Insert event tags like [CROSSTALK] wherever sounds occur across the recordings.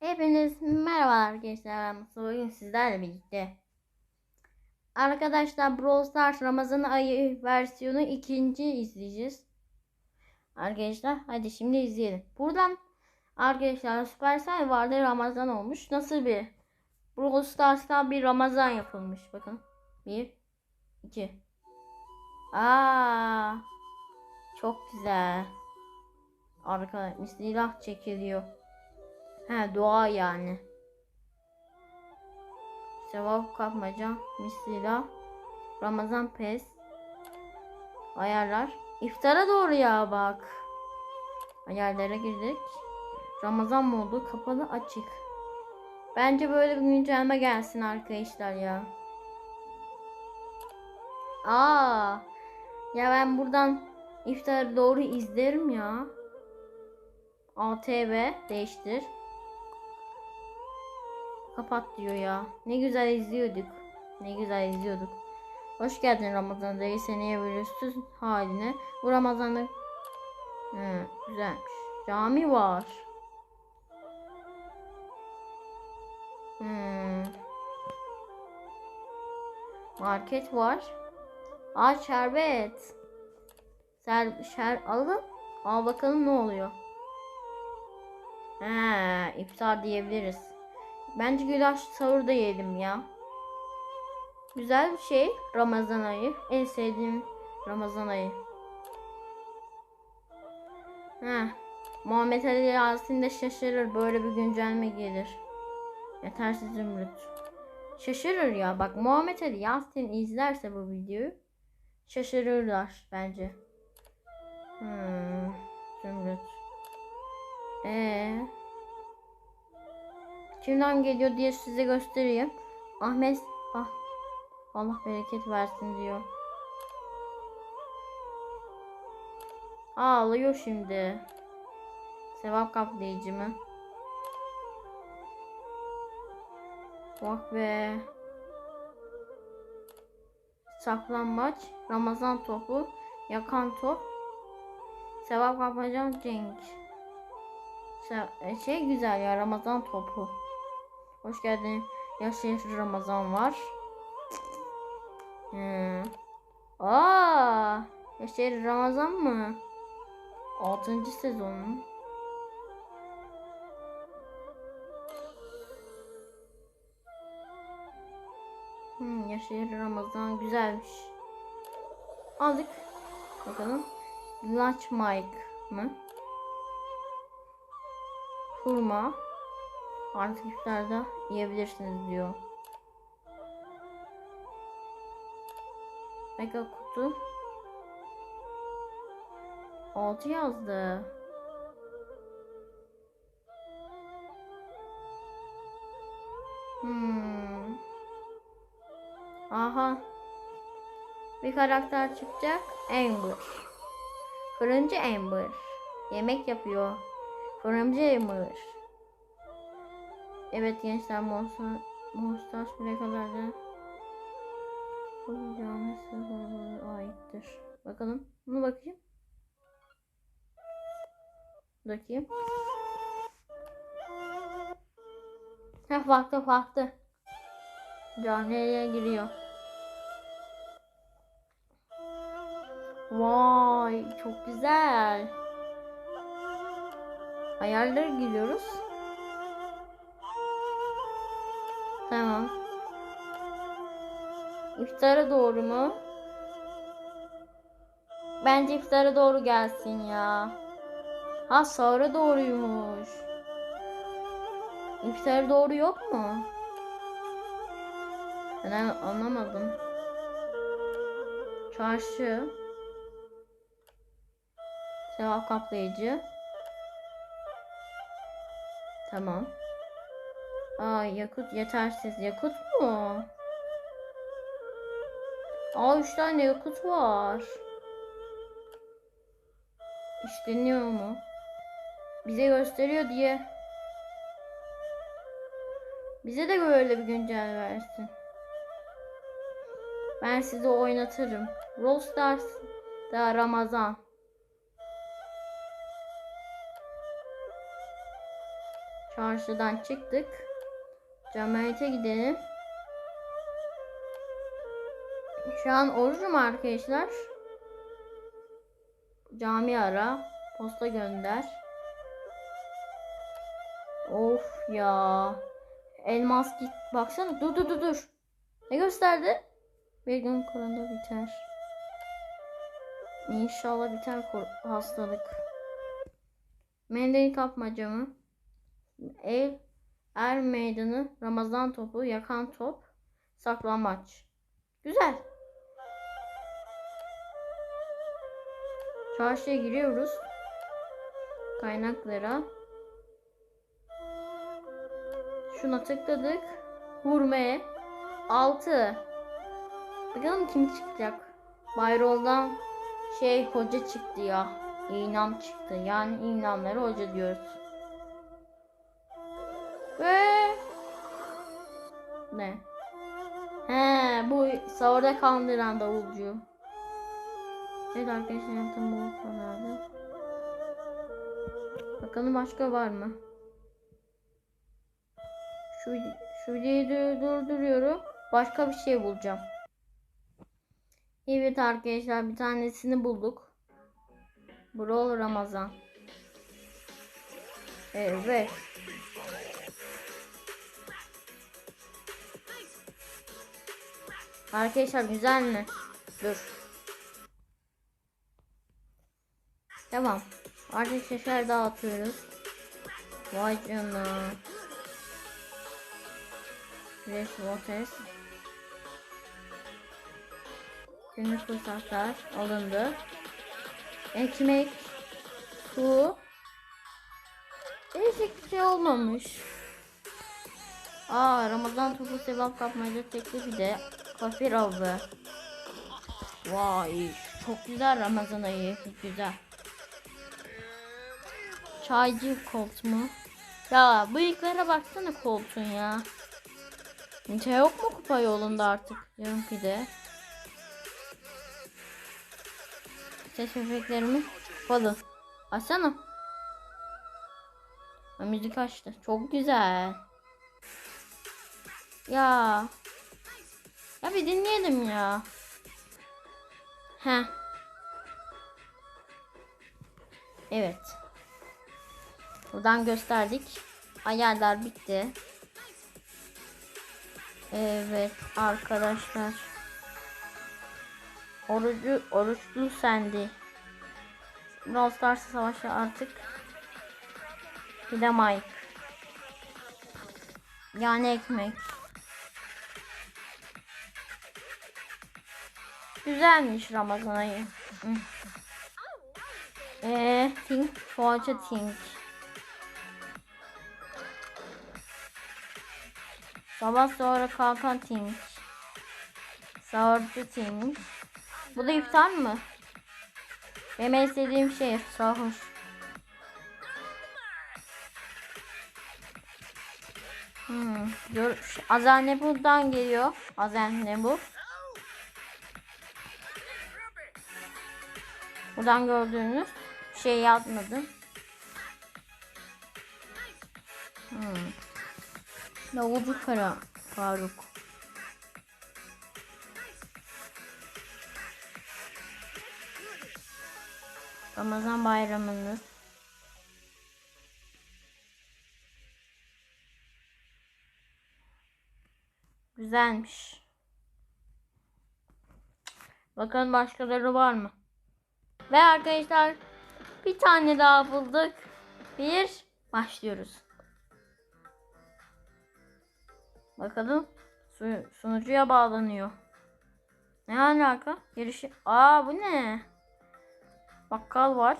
Hepiniz merhabalar Mustafa. Bugün sizlerle birlikte. Arkadaşlar Brawl Stars Ramazan ayı versiyonu ikinci izleyeceğiz. Arkadaşlar hadi şimdi izleyelim. Buradan arkadaşlar Supercell vardı Ramazan olmuş. Nasıl bir Brawl Stars'tan bir Ramazan yapılmış. Bakın. Bir, iki. Aa, çok güzel. Arkadaşlar silah çekiliyor. He dua yani. Sevap kapmaca, misila, Ramazan pes, ayarlar. İftara doğru ya bak. Ayarlara girdik. Ramazan modu kapalı açık. Bence böyle bir güncelleme gelsin arkadaşlar ya. Aa, ya ben buradan iftara doğru izlerim ya. ATV değiştir. Kapat diyor ya. Ne güzel izliyorduk. Ne güzel izliyorduk. Hoş geldin Ramazan dayı seneye virüsüz haline. Bu Ramazan'da He, güzelmiş. Cami var. Hmm. Market var. Aa şerbet. Ser, şer alın. Al bakalım ne oluyor. He, iftar diyebiliriz. Bence gülaç sahurda yiyelim ya. Güzel bir şey Ramazan ayı. En sevdiğim Ramazan ayı. Heh. Muhammed Ali Yasin de şaşırır böyle bir güncelleme gelir. Yetersiz zümrüt. Şaşırır ya. Bak Muhammed Ali Yasin izlerse bu videoyu şaşırırlar bence. Hmm, zümrüt. Ee, kimden geliyor diye size göstereyim. Ahmet ah Allah bereket versin diyor. Ağlıyor şimdi. Sevap kaplayıcı mı? Bak be. Saklambaç, Ramazan topu, yakan top, sevap kapmacan cenk. Se- Şey güzel ya Ramazan topu. Hoş geldin. Yaşayış Ramazan var. Hmm. Aa, Yaşayış Ramazan mı? 6. sezon. Hmm, Yaşayış Ramazan güzelmiş. Aldık. Bakalım. Lunch Mike mı? Hurma. Artık iftarda yiyebilirsiniz diyor. Mega kutu. 6 yazdı. Hmm. Aha. Bir karakter çıkacak. Amber. Fırıncı Amber. Yemek yapıyor. Fırıncı Amber. Evet gençler Monster Monster buraya kadar da aittir. Bakalım. Bunu bakayım. Bakayım. Heh farklı farklı. Camiye giriyor. Vay çok güzel. Ayarlara giriyoruz. Tamam. İftara doğru mu? Bence iftara doğru gelsin ya. Ha sahura doğruymuş. İftara doğru yok mu? Ben anlamadım. Çarşı. Sevap kaplayıcı. Tamam. Aa yakıt yetersiz. Yakıt mu? Aa üç tane yakıt var. İşleniyor mu? Bize gösteriyor diye. Bize de böyle bir güncel versin. Ben sizi oynatırım. Brawl da Ramazan. Çarşı çarşıdan çıktık. Cumhuriyete gidelim. Şu an orucum arkadaşlar. Cami ara. Posta gönder. Of ya. Elmas git. Baksana. Dur dur dur dur. Ne gösterdi? Bir gün Kur'an'da biter. İnşallah biter hastalık. Mendil kapmaca mı? Er meydanı Ramazan topu yakan top saklambaç. Güzel. Çarşıya giriyoruz. Kaynaklara. Şuna tıkladık. Hurme. 6. Bakalım kim çıkacak. Bayrol'dan şey hoca çıktı ya. İnam çıktı. Yani inamları hoca diyoruz. Ve ne? He bu sahurda kandıran davulcu. Evet arkadaşlar yaptım bu kadardı. Bakalım başka var mı? Şu şu videoyu durduruyorum. Başka bir şey bulacağım. Evet arkadaşlar bir tanesini bulduk. Brawl Ramazan. Evet. Arkadaşlar güzel mi? Dur. Tamam. Artık şeker dağıtıyoruz. Vay canına. Fresh Waters. Günlük fırsatlar alındı. Ekmek, su. Değişik bir şey olmamış. Aa Ramazan topu sevap kapmaca teklifi de kafir avı. Vay çok güzel Ramazan ayı güzel. Çaycı kolt mu? Ya bıyıklara baksana koltuğun ya. Nite yok mu kupa yolunda artık? Yarım pide. Ses efektlerimi kapalı. Açsana. Ha, müzik açtı. Çok güzel. Ya. Ya bir dinleyelim ya. He. Evet. Buradan gösterdik. Ayarlar bitti. Evet arkadaşlar. Orucu oruçlu sendi. Brawl Stars savaşı artık. Bir de Mike. Yani ekmek. Güzelmiş Ramazan ayı. Eee Think Poğaça Think. Sabah sonra kalkan Think. Sahurcu Think. Bu da iftar mı? Benim en istediğim şey sahur. Hmm. Gör, Azan ne buradan geliyor? Azan ne bu? Buradan gördüğünüz şey yazmadım. Hmm. Davulcu Kara Faruk. Ramazan bayramınız. Güzelmiş. Bakın başkaları var mı? Ve arkadaşlar bir tane daha bulduk. Bir başlıyoruz. Bakalım su, sunucuya bağlanıyor. Ne alaka? Girişi. Aa bu ne? Bakkal var.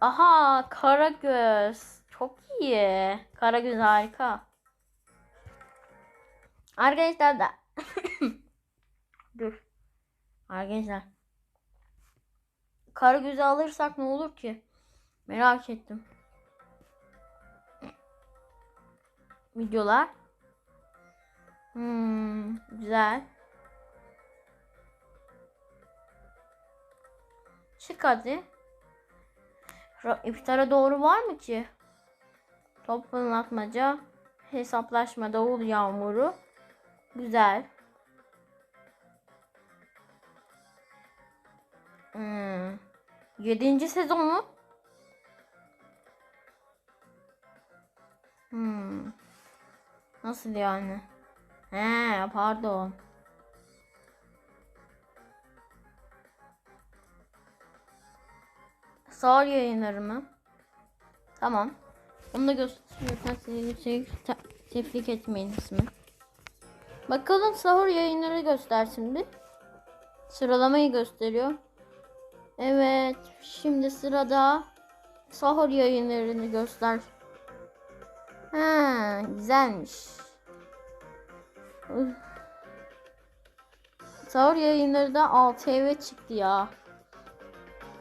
Aha Karagöz. Çok iyi. Karagöz harika. Arkadaşlar da [COUGHS] Dur. Arkadaşlar. Karagöz'ü alırsak ne olur ki? Merak ettim. Videolar. Hmm, güzel. Çık hadi. Ra- İftara doğru var mı ki? Top fırlatmaca. Hesaplaşma davul yağmuru. Güzel. Hmm. Yedinci sezon mu? Hmm. Nasıl yani? He pardon. Sağ yayınları mı? Tamam. Onu da gösteriyor. Şey, te- tefrik etmeyin ismi. Bakalım sahur yayınları göstersin bir. Sıralamayı gösteriyor. Evet. Şimdi sırada sahur yayınlarını göster. Ha, güzelmiş. Sahur yayınları da ATV çıktı ya.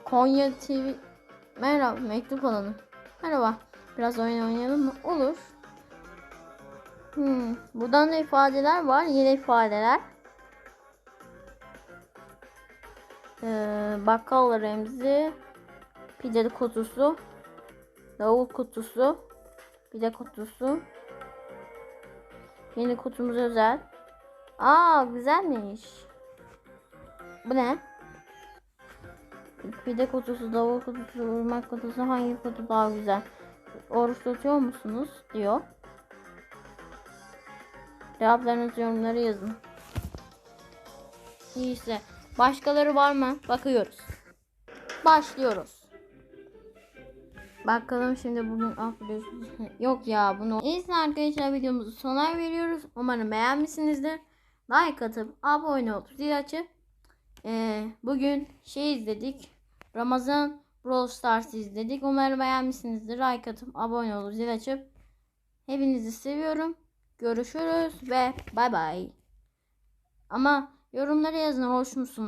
Konya TV Merhaba mektup alanı. Merhaba. Biraz oyun oynayalım mı? Olur. Hmm. Buradan da ifadeler var. Yine ifadeler. Ee, bakkal Remzi. Pide kutusu. Davul kutusu. Pide kutusu. Yeni kutumuz özel. Aa güzelmiş. Bu ne? Pide kutusu, davul kutusu, ırmak kutusu hangi kutu daha güzel? Oruç tutuyor musunuz? diyor. Cevaplarınızı yorumlara yazın. İyiyse. Başkaları var mı? Bakıyoruz. Başlıyoruz. Bakalım şimdi bugün upload [LAUGHS] yok ya bunu. İyisi arkadaşlar videomuzu sona veriyoruz. Umarım beğenmişsinizdir. Like atıp abone olup zil açıp ee, bugün şey izledik. Ramazan Brawl Stars izledik. Umarım beğenmişsinizdir. Like atıp abone olup zil açıp hepinizi seviyorum. Görüşürüz ve bay bay. Ama yorumlara yazın hoş musunuz?